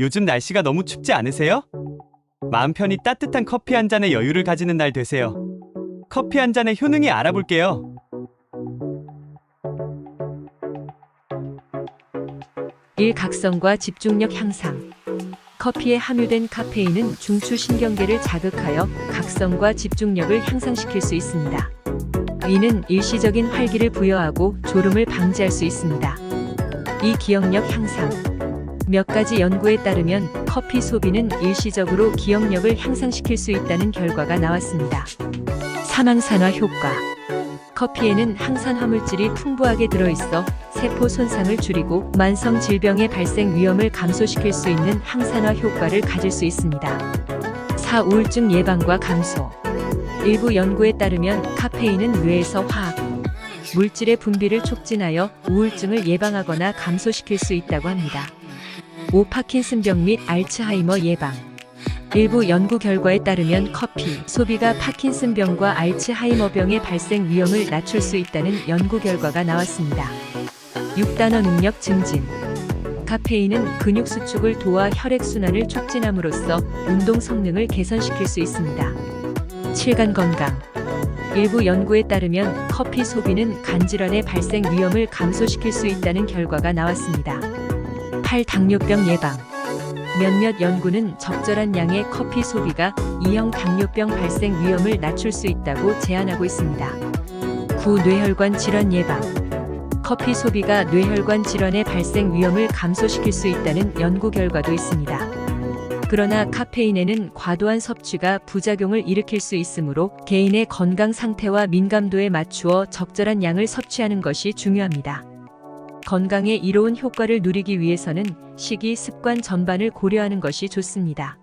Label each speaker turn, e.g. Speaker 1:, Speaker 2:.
Speaker 1: 요즘 날씨가 너무 춥지 않으세요? 마음 편히 따뜻한 커피 한 잔의 여유를 가지는 날 되세요. 커피 한 잔의 효능이 알아볼게요.
Speaker 2: 일각성과 집중력 향상. 커피에 함유된 카페인은 중추 신경계를 자극하여 각성과 집중력을 향상시킬 수 있습니다. 이는 일시적인 활기를 부여하고 졸음을 방지할 수 있습니다. 이 기억력 향상. 몇 가지 연구에 따르면 커피 소비는 일시적으로 기억력을 향상시킬 수 있다는 결과가 나왔습니다. 사망산화 효과. 커피에는 항산 화 물질이 풍부하게 들어있어 세포 손상을 줄이고 만성 질병의 발생 위험을 감소시킬 수 있는 항산화 효과를 가질 수 있습니다. 4. 우울증 예방과 감소. 일부 연구에 따르면 카페인은 뇌에서 화학, 물질의 분비를 촉진하여 우울증을 예방하거나 감소시킬 수 있다고 합니다. 5. 파킨슨병 및 알츠하이머 예방. 일부 연구 결과에 따르면 커피 소비가 파킨슨병과 알츠하이머병의 발생 위험을 낮출 수 있다는 연구 결과가 나왔습니다. 6단어 능력 증진. 카페인은 근육 수축을 도와 혈액순환을 촉진함으로써 운동 성능을 개선시킬 수 있습니다. 7간 건강. 일부 연구에 따르면 커피 소비는 간 질환의 발생 위험을 감소시킬 수 있다는 결과가 나왔습니다. 8. 당뇨병 예방. 몇몇 연구는 적절한 양의 커피 소비가 2형 당뇨병 발생 위험을 낮출 수 있다고 제안하고 있습니다. 9. 뇌혈관 질환 예방. 커피 소비가 뇌혈관 질환의 발생 위험을 감소시킬 수 있다는 연구 결과도 있습니다. 그러나 카페인에는 과도한 섭취가 부작용을 일으킬 수 있으므로 개인의 건강 상태와 민감도에 맞추어 적절한 양을 섭취하는 것이 중요합니다. 건강에 이로운 효과를 누리기 위해서는 식이 습관 전반을 고려하는 것이 좋습니다.